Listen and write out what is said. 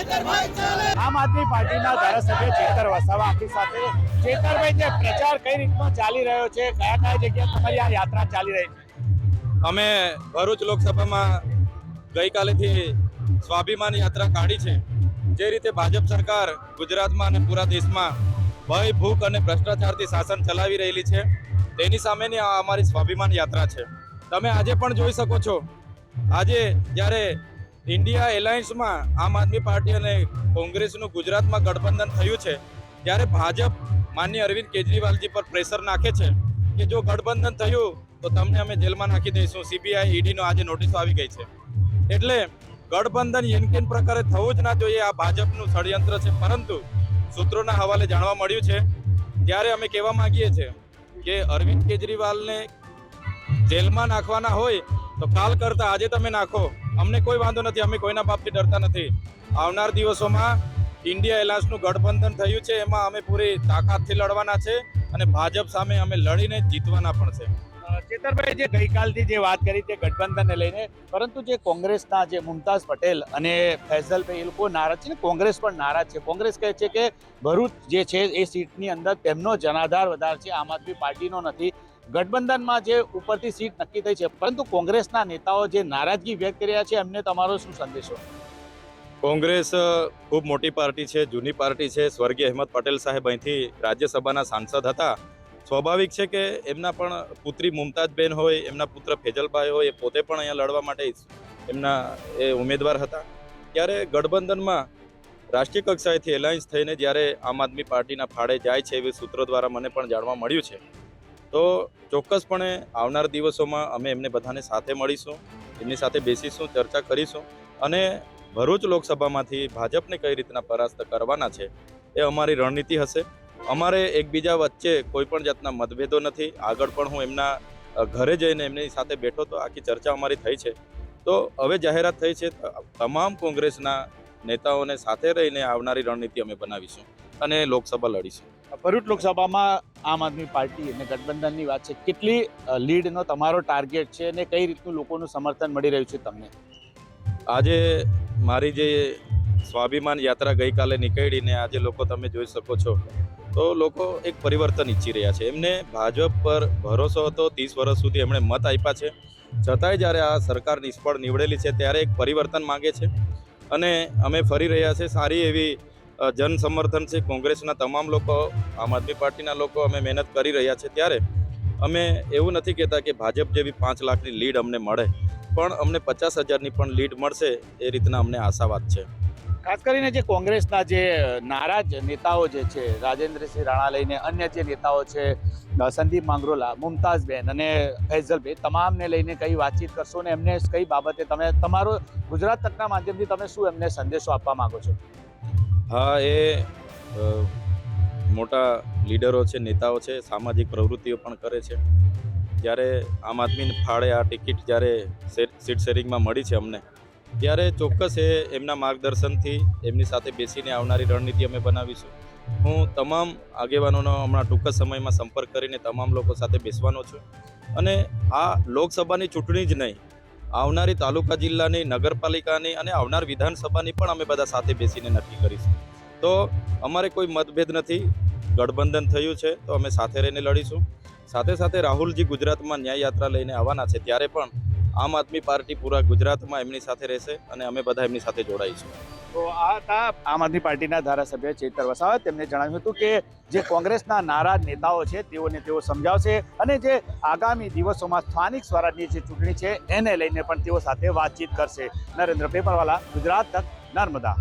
આમ આદમી પાર્ટીના ધારાસભ્ય ચેતર વસાવા આપણી સાથે. ચેતરભાઈ જે પ્રચાર કઈ રીતનો ચાલી રહ્યો છે? કયા કયા જગ્યાએ તમારી આ યાત્રા ચાલી રહી છે? અમે ભરૂચ લોકસભામાં ગઈકાલેથી સ્વાભિમાન યાત્રા કાઢી છે. જે રીતે ભાજપ સરકાર ગુજરાતમાં અને પૂરા દેશમાં ભય ભૂખ અને ભ્રષ્ટાચારથી શાસન ચલાવી રહેલી છે તેની સામેની આ અમારી સ્વાભિમાન યાત્રા છે. તમે આજે પણ જોઈ શકો છો. આજે જ્યારે ઇન્ડિયા એલાયન્સમાં આમ આદમી પાર્ટી અને કોંગ્રેસનું ગુજરાતમાં ગઠબંધન થયું છે, ત્યારે ભાજપ માન્ય અરવિંદ કેજરીવાલજી પર પ્રેશર નાખે છે કે જો ગઠબંધન થયું, તો તમને અમે જેલમાં નાખી દઈશું. સીબીઆઈ ઈડીનો આજે નોટિસ આવી ગઈ છે. એટલે ગઠબંધન યનકેન પ્રકારે થવું જ ના જોઈએ, આ ભાજપનું ષડયંત્ર છે. પરંતુ સૂત્રોના હવાલે જાણવા મળ્યું છે, ત્યારે અમે કહેવા માંગીએ છીએ કે અરવિંદ કેજરીવાલને જેલમાં નાખવાના હોય તો કાલ કરતા આજે તમે નાખો. અમને કોઈ વાંધો નથી, અમે કોઈના બાપથી ડરતા નથી. આવનાર દિવસોમાં ઇન્ડિયા એલાયન્સનું ગઠબંધન થયું છે, એમાં અમે પૂરી તાકાતથી લડવાના છે અને ભાજપ સામે અમે લડીને જીતવાના પણ છે. ચેતરભાઈ, જે ગઈકાલથી જે વાત કરી તે ગઠબંધનને લઈને, પરંતુ જે કોંગ્રેસના જે મુમતાઝ પટેલ અને ફૈઝલભાઈ, એ લોકો નારાજ છે ને? કોંગ્રેસ પણ નારાજ છે. કોંગ્રેસ કહે છે કે ભરૂચ જે છે એ સીટની અંદર તેમનો જનાધાર વધારે છે, આમ આદમી પાર્ટીનો નથી. ગઠબંધનમાં જે ઉપરથી સીટ નક્કી થઈ છે, પરંતુ કોંગ્રેસના નેતાઓ જે નારાજગી વ્યક્ત કર્યા છે, એમને તમારો શું સંદેશો? કોંગ્રેસ ખૂબ મોટી પાર્ટી છે, જૂની પાર્ટી છે. સ્વર્ગીય અહેમદ પટેલ સાહેબ અહીંથી રાજ્યસભાના સાંસદ હતા. સ્વાભાવિક છે કે એમના પણ પુત્રી મુમતાજબેન હોય, એમના પુત્ર ફેજલભાઈ હોય, એ પોતે પણ અહીંયા લડવા માટે એમના, એ ઉમેદવાર હતા. ત્યારે ગઠબંધનમાં રાષ્ટ્રીય કક્ષાએથી એલાયન્સ થઈને જ્યારે આમ આદમી પાર્ટીના ફાળે જાય છે, એવી સૂત્રો દ્વારા મને પણ જાણવા મળ્યું છે. તો ચોક્કસપણે આવનાર દિવસોમાં અમે એમને બધાને સાથે મળીશું, એમની સાથે બેસીશું, ચર્ચા કરીશું અને ભરૂચ લોકસભામાંથી ભાજપને કઈ રીતના પરાસ્ત કરવાના છે એ અમારી રણનીતિ હશે. અમારે એકબીજા વચ્ચે કોઈ પણ જાતના મતભેદો નથી. આગળ પણ હું એમના ઘરે જઈને એમની સાથે બેઠો તો આખી ચર્ચા અમારી થઈ છે. તો હવે જાહેરાત થઈ છે તમામ કોંગ્રેસના નેતાઓને સાથે રહીને આવનારી રણનીતિ અમે બનાવીશું અને લોકસભા લડીશું. ભરૂચ લોકસભામાં આમ આદમી પાર્ટી અને ગઠબંધનની વાત છે. કેટલી લીડનો તમારો ટાર્ગેટ છે અને કઈ રીતનું લોકોનું સમર્થન મળી રહ્યું છે તમને? આજે મારી જે સ્વાભિમાન યાત્રા ગઈકાલે નીકળીને આજે લોકો તમે જોઈ શકો છો, તો લોકો એક પરિવર્તન ઈચ્છી રહ્યા છે. એમને ભાજપ પર ભરોસો હતો, ત્રીસ વર્ષ સુધી એમણે મત આપ્યા છે. છતાંય જ્યારે આ સરકાર નિષ્ફળ નીવડેલી છે, ત્યારે એક પરિવર્તન માંગે છે. અને અમે ફરી રહ્યા છે સારી એવી જન સમર્થન છે. કોંગ્રેસના તમામ લોકો, આમ આદમી પાર્ટીના લોકો અમે મહેનત કરી રહ્યા છે ત્યારે. અમે એવું નથી કહેતા કે ભાજપ જેવી પાંચ લાખની લીડ અમને મળે, પણ અમને પચાસ હજારની પણ લીડ મળશે એ રીતના અમને આશાવાદ છે. ખાસ કરીને જે કોંગ્રેસના જે નારાજ નેતાઓ જે છે, રાજેન્દ્રસિંહ રાણા લઈને અન્ય જે નેતાઓ છે સંદીપ માંગરોલા, મુમતાઝબેન અને ફૈઝલભાઈ તમામને લઈને કઈ વાતચીત કરશો ને એમને કઈ બાબતે તમે, તમારો ગુજરાત તકના માધ્યમથી તમે શું એમને સંદેશો આપવા માંગો છો? હા, એ મોટા લીડરો છે, નેતાઓ છે, સામાજિક પ્રવૃત્તિઓ પણ કરે છે. જ્યારે આમ આદમીને ફાળે આ ટિકિટ જ્યારે સીટ શેરિંગમાં મળી છે અમને, ત્યારે ચોક્કસ એ એમના માર્ગદર્શનથી એમની સાથે બેસીને આવનારી રણનીતિ અમે બનાવીશું. હું તમામ આગેવાનોનો હમણાં ટૂંક સમયમાં સંપર્ક કરીને તમામ લોકો સાથે બેસવાનો છું. અને આ લોકસભાની ચૂંટણી જ નહીં આવનારી તાલુકા જિલ્લાની, નગરપાલિકાની અને આવનાર વિધાનસભાની પણ અમે બધા સાથે બેસીને નક્કી કરીશું. તો અમારે કોઈ મતભેદ નથી. ગઠબંધન થયું છે તો અમે સાથે રહીને લડીશું. સાથે સાથે રાહુલજી ગુજરાતમાં ન્યાય યાત્રા લઈને આવવાના છે ત્યારે પણ આમ આદમી પાર્ટી પૂરા ગુજરાતમાં એમની સાથે રહેશે અને અમે બધા એમની સાથે જોડાઈશું. તો આ હતા આમ આદમી પાર્ટીના ધારાસભ્ય ચેતર વસાવા તેમણે જણાવ્યું હતું કે જે કોંગ્રેસના નારાજ નેતાઓ છે, તેઓને તેઓ સમજાવશે અને જે આગામી દિવસોમાં સ્થાનિક સ્વરાજની જે ચૂંટણી છે, એને લઈને પણ તેઓ સાથે વાતચીત કરશે. નરેન્દ્ર પેપરવાલા, ગુજરાત તક, નર્મદા.